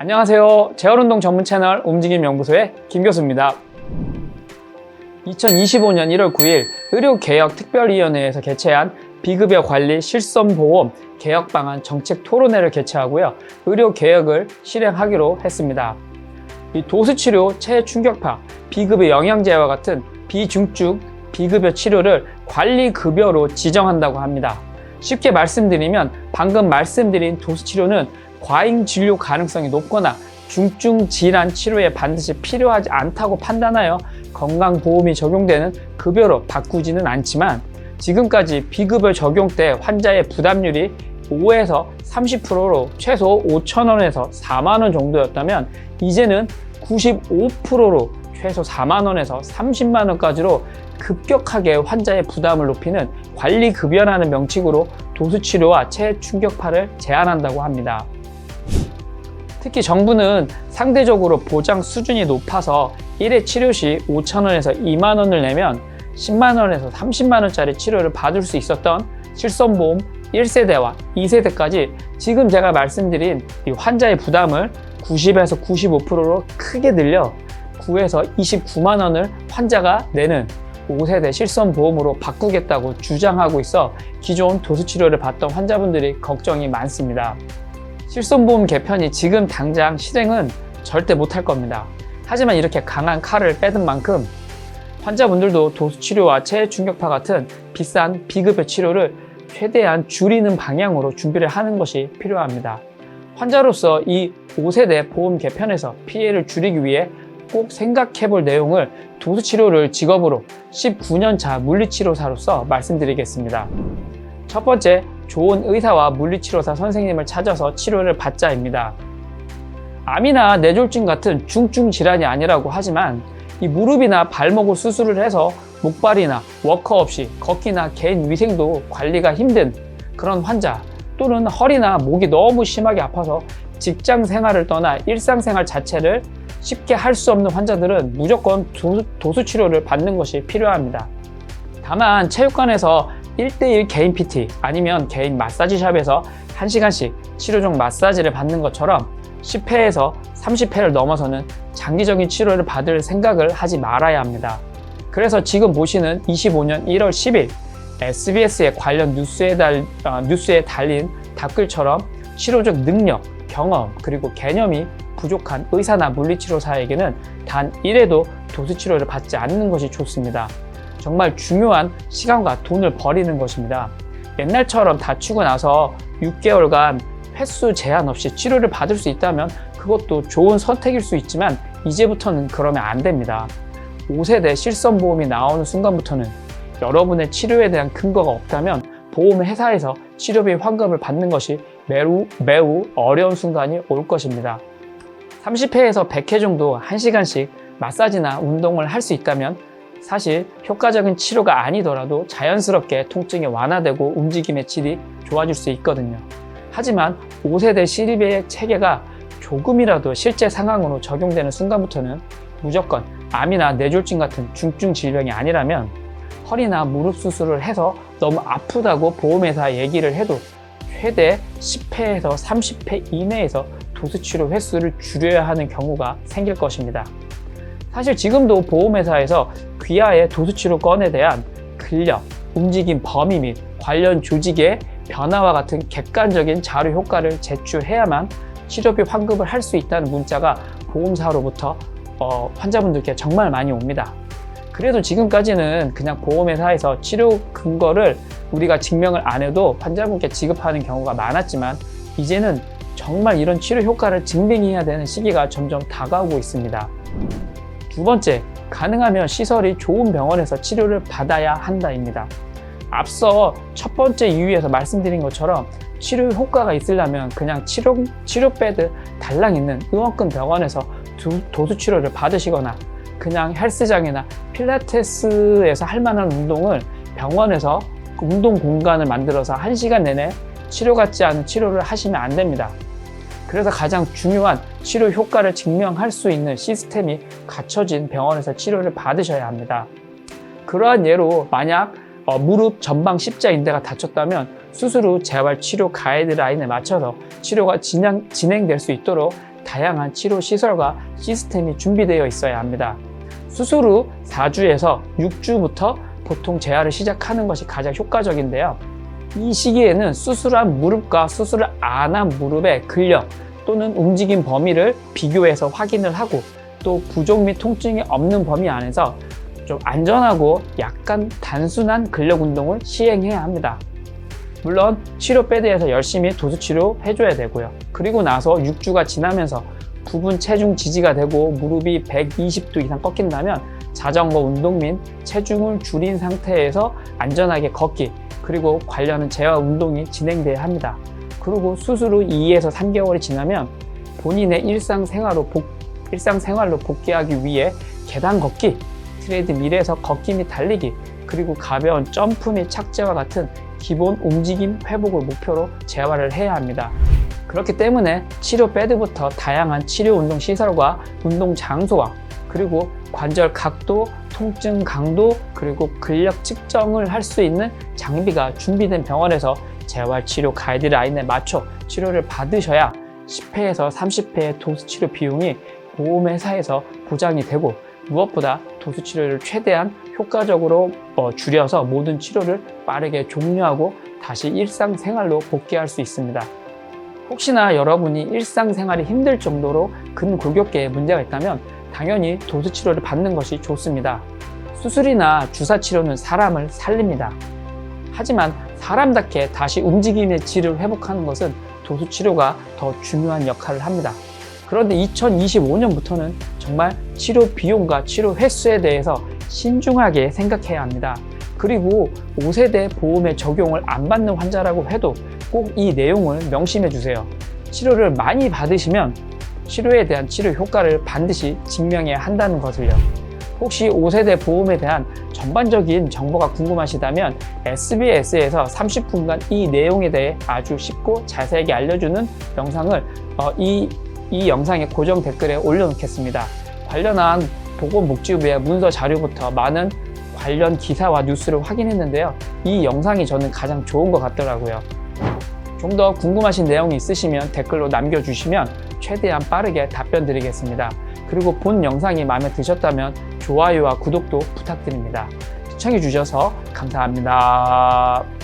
안녕하세요. 재활운동 전문 채널 움직임 연구소의 김 교수입니다. 2025년 1월 9일 의료개혁특별위원회에서 개최한 비급여 관리 실손보험 개혁 방안 정책 토론회를 개최하고요. 의료 개혁을 실행하기로 했습니다. 이 도수치료, 체충격파, 비급여 영양제와 같은 비중증 비급여 치료를 관리급여로 지정한다고 합니다. 쉽게 말씀드리면 방금 말씀드린 도수치료는 과잉 진료 가능성이 높거나 중증 질환 치료에 반드시 필요하지 않다고 판단하여 건강보험이 적용되는 급여로 바꾸지는 않지만 지금까지 비급여 적용 때 환자의 부담률이 5에서 30%로 최소 5천원에서 4만원 정도였다면 이제는 95%로 최소 4만원에서 30만원까지로 급격하게 환자의 부담을 높이는 관리급여라는 명칭으로 도수치료와 체충격파를 제한한다고 합니다. 특히 정부는 상대적으로 보장 수준이 높아서 1회 치료 시 5천원에서 2만원을 내면 10만원에서 30만원짜리 치료를 받을 수 있었던 실손보험 1세대와 2세대까지 지금 제가 말씀드린 이 환자의 부담을 90에서 95%로 크게 늘려 9에서 29만원을 환자가 내는 5세대 실손 보험으로 바꾸겠다고 주장하고 있어 기존 도수치료를 받던 환자분들이 걱정이 많습니다. 실손보험 개편이 지금 당장 실행은 절대 못할 겁니다. 하지만 이렇게 강한 칼을 빼든 만큼 환자분들도 도수치료와 체중격파 같은 비싼 비급여 치료를 최대한 줄이는 방향으로 준비를 하는 것이 필요합니다. 환자로서 이 5세대 보험 개편에서 피해를 줄이기 위해 꼭 생각해 볼 내용을 도수치료를 직업으로 19년차 물리치료사로서 말씀드리겠습니다. 첫 번째, 좋은 의사와 물리치료사 선생님을 찾아서 치료를 받자입니다. 암이나 뇌졸중 같은 중증 질환이 아니라고 하지만 이 무릎이나 발목을 수술을 해서 목발이나 워커 없이 걷기나 개인 위생도 관리가 힘든 그런 환자 또는 허리나 목이 너무 심하게 아파서 직장 생활을 떠나 일상생활 자체를 쉽게 할 수 없는 환자들은 무조건 도수, 치료를 받는 것이 필요합니다. 다만 체육관에서 1대1 개인 PT 아니면 개인 마사지샵에서 1시간씩 치료적 마사지를 받는 것처럼 10회에서 30회를 넘어서는 장기적인 치료를 받을 생각을 하지 말아야 합니다. 그래서 지금 보시는 25년 1월 10일 SBS의 관련 뉴스에, 달, 어, 뉴스에 달린 댓글처럼 치료적 능력, 경험, 그리고 개념이 부족한 의사나 물리치료사에게는 단 1회도 도수치료를 받지 않는 것이 좋습니다. 정말 중요한 시간과 돈을 버리는 것입니다. 옛날처럼 다치고 나서 6개월간 횟수 제한 없이 치료를 받을 수 있다면 그것도 좋은 선택일 수 있지만 이제부터는 그러면 안 됩니다. 5세대 실손보험이 나오는 순간부터는 여러분의 치료에 대한 근거가 없다면 보험회사에서 치료비 환급을 받는 것이 매우, 매우 어려운 순간이 올 것입니다. 30회에서 100회 정도 1시간씩 마사지나 운동을 할 수 있다면 사실 효과적인 치료가 아니더라도 자연스럽게 통증이 완화되고 움직임의 질이 좋아질 수 있거든요. 하지만 5세대 실비의 체계가 조금이라도 실제 상황으로 적용되는 순간부터는 무조건 암이나 뇌졸중 같은 중증 질병이 아니라면 허리나 무릎 수술을 해서 너무 아프다고 보험회사 얘기를 해도 최대 10회에서 30회 이내에서 도수치료 횟수를 줄여야 하는 경우가 생길 것입니다. 사실 지금도 보험회사에서 귀하의 도수치료 건에 대한 근력, 움직임 범위 및 관련 조직의 변화와 같은 객관적인 자료 효과를 제출해야만 치료비 환급을 할 수 있다는 문자가 보험사로부터 어, 환자분들께 정말 많이 옵니다. 그래도 지금까지는 그냥 보험회사에서 치료 근거를 우리가 증명을 안 해도 환자분께 지급하는 경우가 많았지만 이제는 정말 이런 치료 효과를 증명해야 되는 시기가 점점 다가오고 있습니다. 두 번째, 가능하면 시설이 좋은 병원에서 치료를 받아야 한다입니다. 앞서 첫 번째 이유에서 말씀드린 것처럼 치료 효과가 있으려면 그냥 치료, 치료 배드 달랑 있는 의원권 병원에서 두, 도수 치료를 받으시거나 그냥 헬스장이나 필라테스에서 할 만한 운동을 병원에서 운동 공간을 만들어서 한시간 내내 치료 같지 않은 치료를 하시면 안 됩니다. 그래서 가장 중요한 치료 효과를 증명할 수 있는 시스템이 갖춰진 병원에서 치료를 받으셔야 합니다. 그러한 예로 만약 어, 무릎 전방 십자 인대가 다쳤다면 수술 후 재활 치료 가이드라인에 맞춰서 치료가 진행, 진행될 수 있도록 다양한 치료 시설과 시스템이 준비되어 있어야 합니다. 수술 후 4주에서 6주부터 보통 재활을 시작하는 것이 가장 효과적인데요. 이 시기에는 수술한 무릎과 수술을 안 한 무릎의 근력 또는 움직임 범위를 비교해서 확인을 하고 또 부종 및 통증이 없는 범위 안에서 좀 안전하고 약간 단순한 근력 운동을 시행해야 합니다. 물론 치료 패드에서 열심히 도수 치료 해줘야 되고요. 그리고 나서 6주가 지나면서 부분 체중 지지가 되고 무릎이 120도 이상 꺾인다면 자전거 운동 및 체중을 줄인 상태에서 안전하게 걷기 그리고 관련 재활 운동이 진행돼야 합니다. 그리고 수술 후 2에서 3개월이 지나면 본인의 일상생활로 복, 일상생활로 복귀하기 위해 계단 걷기, 트레드 밀에서 걷기 및 달리기, 그리고 가벼운 점프 및 착지와 같은 기본 움직임 회복을 목표로 재활을 해야 합니다. 그렇기 때문에 치료 패드부터 다양한 치료 운동 시설과 운동 장소와 그리고 관절 각도, 통증 강도, 그리고 근력 측정을 할 수 있는 장비가 준비된 병원에서 재활 치료 가이드라인에 맞춰 치료를 받으셔야 10회에서 30회의 도수 치료 비용이 보험회사에서 보장이 되고 무엇보다 도수 치료를 최대한 효과적으로 어, 줄여서 모든 치료를 빠르게 종료하고 다시 일상생활로 복귀할 수 있습니다. 혹시나 여러분이 일상생활이 힘들 정도로 근골격계에 문제가 있다면 당연히 도수 치료를 받는 것이 좋습니다. 수술이나 주사 치료는 사람을 살립니다. 하지만 사람답게 다시 움직임의 질을 회복하는 것은 도수 치료가 더 중요한 역할을 합니다. 그런데 2025년부터는 정말 치료 비용과 치료 횟수에 대해서 신중하게 생각해야 합니다. 그리고 5세대 보험의 적용을 안 받는 환자라고 해도 꼭 이 내용을 명심해 주세요. 치료를 많이 받으시면 치료에 대한 치료 효과를 반드시 증명해야 한다는 것을요. 혹시 5세대 보험에 대한 전반적인 정보가 궁금하시다면 SBS에서 30분간 이 내용에 대해 아주 쉽고 자세하게 알려주는 영상을 어, 이, 이 영상의 고정 댓글에 올려놓겠습니다. 관련한 보건복지부의 문서 자료부터 많은 관련 기사와 뉴스를 확인했는데요. 이 영상이 저는 가장 좋은 것 같더라고요. 좀 더 궁금하신 내용이 있으시면 댓글로 남겨주시면 최대한 빠르게 답변 드리겠습니다. 그리고 본 영상이 마음에 드셨다면 좋아요와 구독도 부탁드립니다. 시청해주셔서 감사합니다.